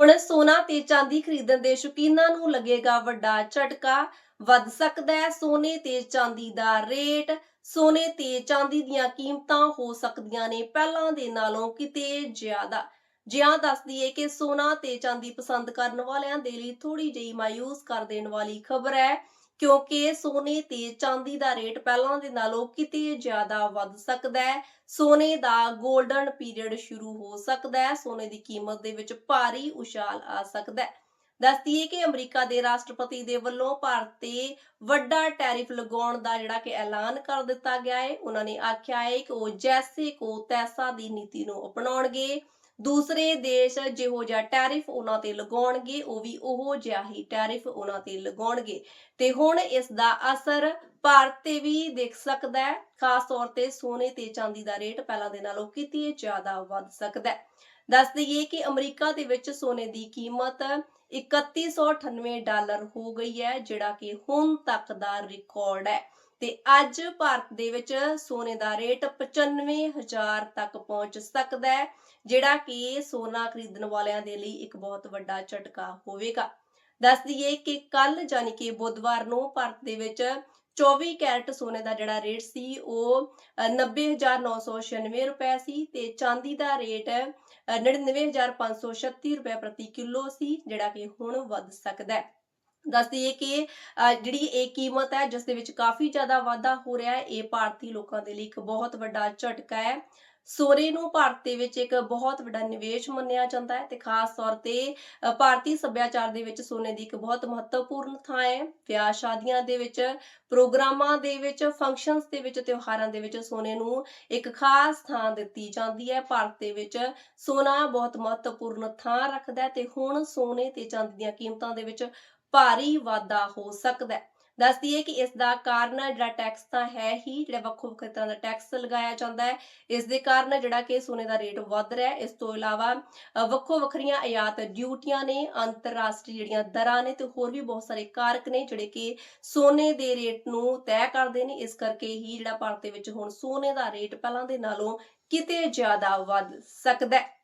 ਹੁਣ ਸੋਨਾ ਤੇ ਚਾਂਦੀ ਖਰੀਦਣ ਦੇ ਸ਼ੌਕੀਨਾਂ ਨੂੰ ਲੱਗੇਗਾ ਵੱਡਾ ਝਟਕਾ। ਵੱਧ ਸਕਦਾ ਹੈ ਸੋਨੇ ਤੇ ਚਾਂਦੀ ਦਾ ਰੇਟ। ਸੋਨੇ ਤੇ ਚਾਂਦੀ ਦੀਆਂ ਕੀਮਤਾਂ ਹੋ ਸਕਦੀਆਂ ਨੇ ਪਹਿਲਾਂ ਦੇ ਨਾਲੋਂ ਕਿਤੇ ਜ਼ਿਆਦਾ। ਜਿਹਾਂ ਦੱਸਦੀ ਹੈ ਕਿ ਸੋਨਾ ਤੇ ਚਾਂਦੀ ਪਸੰਦ ਕਰਨ ਵਾਲਿਆਂ ਦੇ ਲਈ ਥੋੜੀ ਜਿਹੀ ਮਾਇੂਸ ਕਰ ਦੇਣ ਵਾਲੀ ਖਬਰ ਹੈ ਕਿਉਂਕਿ ਸੋਨੇ ਤੇ ਚਾਂਦੀ ਦਾ ਰੇਟ ਪਹਿਲਾਂ ਦੇ ਨਾਲੋਂ ਕਿਤੇ ਜ਼ਿਆਦਾ ਵੱਧ ਸਕਦਾ ਹੈ। ਸੋਨੇ ਦਾ 골ਡਨ ਪੀਰੀਅਡ ਸ਼ੁਰੂ ਹੋ ਸਕਦਾ ਹੈ। ਸੋਨੇ ਦੀ ਕੀਮਤ ਦੇ ਵਿੱਚ ਭਾਰੀ ਉਛਾਲ ਆ ਸਕਦਾ ਹੈ। ਦੱਸਦੀ ਹੈ ਕਿ ਅਮਰੀਕਾ ਦੇ ਰਾਸ਼ਟਰਪਤੀ ਦੇ ਵੱਲੋਂ ਭਾਰਤ ਤੇ ਵੱਡਾ ਟੈਰਿਫ ਲਗਾਉਣ ਦਾ ਜਿਹੜਾ ਕਿ ਐਲਾਨ ਕਰ ਦਿੱਤਾ ਗਿਆ ਹੈ। ਉਹਨਾਂ ਨੇ ਆਖਿਆ ਹੈ ਕਿ ਉਹ ਜੈਸੇ ਕੋ ਤੈਸਾ ਦੀ ਨੀਤੀ ਨੂੰ ਅਪਣਾਉਣਗੇ। ਦੂਸਰੇ ਦੇਸ਼ ਜਿਹੋ ਜਿਹਾ ਟੈਰਿਫ ਉਹਨਾਂ ਤੇ ਲਗਾਉਣਗੇ, ਉਹ ਵੀ ਉਹੋ ਜਿਹਾ ਹੀ ਟੈਰਿਫ ਉਹਨਾਂ ਤੇ ਲਗਾਉਣਗੇ। ਤੇ ਹੁਣ ਇਸ ਦਾ ਅਸਰ ਭਾਰਤ ਤੇ ਵੀ ਦੇਖ ਸਕਦਾ ਹੈ, ਖਾਸ ਤੌਰ ਤੇ ਸੋਨੇ ਤੇ ਚਾਂਦੀ ਦਾ ਰੇਟ ਪਹਿਲਾਂ ਦੇ ਨਾਲੋਂ ਕਿਤੇ ਜ਼ਿਆਦਾ ਵੱਧ ਸਕਦਾ ਹੈ। ਦੱਸ ਦਈਏ ਕਿ ਅਮਰੀਕਾ ਦੇ ਵਿੱਚ ਸੋਨੇ ਦੀ ਕੀਮਤ 3198 ਡਾਲਰ ਹੋ ਗਈ ਹੈ, ਜਿਹੜਾ ਕਿ ਹੁਣ ਤੱਕ ਦਾ ਰਿਕਾਰਡ ਹੈ। ਤੇ ਅੱਜ ਭਾਰਤ ਦੇ ਵਿੱਚ ਸੋਨੇ ਦਾ ਰੇਟ 95000 ਤੱਕ ਪਹੁੰਚ ਸਕਦਾ ਹੈ, ਜਿਹੜਾ ਕਿ ਸੋਨਾ ਖਰੀਦਣ ਵਾਲਿਆਂ ਦੇ ਲਈ ਇੱਕ ਬਹੁਤ ਵੱਡਾ ਝਟਕਾ ਹੋਵੇਗਾ। ਦੱਸ ਦਈਏ ਕਿ ਕੱਲ ਯਾਨੀ ਕਿ ਬੁੱਧਵਾਰ ਨੂੰ ਭਾਰਤ ਦੇ ਵਿੱਚ 24 ਕੈਰਟ ਸੋਨੇ ਦਾ ਜਿਹੜਾ ਰੇਟ ਸੀ ਉਹ 90996 ਰੁਪਏ ਸੀ ਤੇ ਚਾਂਦੀ ਦਾ ਰੇਟ ਅ, 99536 ਰੁਪਏ ਪ੍ਰਤੀ ਕਿਲੋ ਸੀ ਜਿਹੜਾ ਕਿ ਹੁਣ ਵੱਧ ਸਕਦਾ ਹੈ। ਦੱਸ ਦਈਏ ਕਿ ਜਿਹੜੀ ਇਹ ਕੀਮਤ ਹੈ ਜਿਸ ਦੇ ਵਿੱਚ ਕਾਫੀ ਜ਼ਿਆਦਾ ਵਾਧਾ ਹੋ ਰਿਹਾ ਹੈ ਇਹ ਭਾਰਤੀ ਲੋਕਾਂ ਦੇ ਲਈ ਇੱਕ ਬਹੁਤ ਵੱਡਾ ਝਟਕਾ ਹੈ। ਸੋਨੇ ਨੂੰ ਭਾਰਤ ਦੇ ਵਿੱਚ ਇੱਕ ਬਹੁਤ ਵੱਡਾ ਨਿਵੇਸ਼ ਮੰਨਿਆ ਜਾਂਦਾ ਹੈ ਤੇ ਖਾਸ ਤੌਰ ਤੇ ਭਾਰਤੀ ਸੱਭਿਆਚਾਰ ਦੇ ਵਿੱਚ ਸੋਨੇ ਦੀ ਇੱਕ ਬਹੁਤ ਮਹੱਤਵਪੂਰਨ ਥਾਂ ਹੈ। ਵਿਆਹ ਸ਼ਾਦੀਆਂ ਦੇ ਵਿੱਚ, ਪ੍ਰੋਗਰਾਮਾਂ ਦੇ ਵਿੱਚ ਫੰਕਸ਼ਨਸ ਦੇ ਵਿੱਚ, ਤਿਉਹਾਰਾਂ ਦੇ ਵਿੱਚ ਸੋਨੇ ਨੂੰ ਇੱਕ ਖਾਸ ਥਾਂ ਦਿੱਤੀ ਜਾਂਦੀ ਹੈ। ਭਾਰਤ ਦੇ ਵਿੱਚ ਸੋਨਾ ਬਹੁਤ ਮਹੱਤਵਪੂਰਨ ਥਾਂ ਰੱਖਦਾ ਹੈ ਤੇ ਹੁਣ ਸੋਨੇ ਤੇ ਚਾਂਦੀ ਦੀਆਂ ਕੀਮਤਾਂ ਦੇ ਵਿੱਚ ਭਾਰੀ ਵਾਧਾ ਹੋ ਸਕਦਾ ਹੈ। ਦੱਸਦੀ ਹੈ ਕਿ ਇਸ ਦਾ ਕਾਰਨ ਜਿਹੜਾ ਟੈਕਸ ਤਾਂ ਹੈ ਹੀ, ਜਿਹੜਾ ਵੱਖੋ ਵੱਖਰੇ ਤਰ੍ਹਾਂ ਦਾ ਟੈਕਸ ਲਗਾਇਆ ਜਾਂਦਾ ਹੈ। ਇਸ ਦੇ ਕਾਰਨ ਜਿਹੜਾ ਕਿ ਸੋਨੇ ਦਾ ਰੇਟ ਵੱਧ ਰਿਹਾ ਹੈ। ਇਸ ਤੋਂ ਇਲਾਵਾ ਵੱਖੋ ਵੱਖਰੀਆਂ ਆਯਾਤ ਡਿਊਟੀਆਂ ਨੇ, ਅੰਤਰਰਾਸ਼ਟਰੀ ਜਿਹੜੀਆਂ ਦਰਾਂ ਨੇ ਤੇ ਹੋਰ ਵੀ ਬਹੁਤ ਸਾਰੇ ਕਾਰਕ ਨੇ ਜਿਹੜੇ ਕਿ ਸੋਨੇ ਦੇ ਰੇਟ ਨੂੰ ਤੈਅ ਕਰਦੇ ਨੇ। ਇਸ ਕਰਕੇ ਹੀ ਜਿਹੜਾ ਭਾਰਤ ਦੇ ਵਿੱਚ ਹੁਣ ਸੋਨੇ ਦਾ ਰੇਟ ਪਹਿਲਾਂ ਦੇ ਨਾਲੋਂ ਕਿਤੇ ਜ਼ਿਆਦਾ ਵੱਧ ਸਕਦਾ ਹੈ।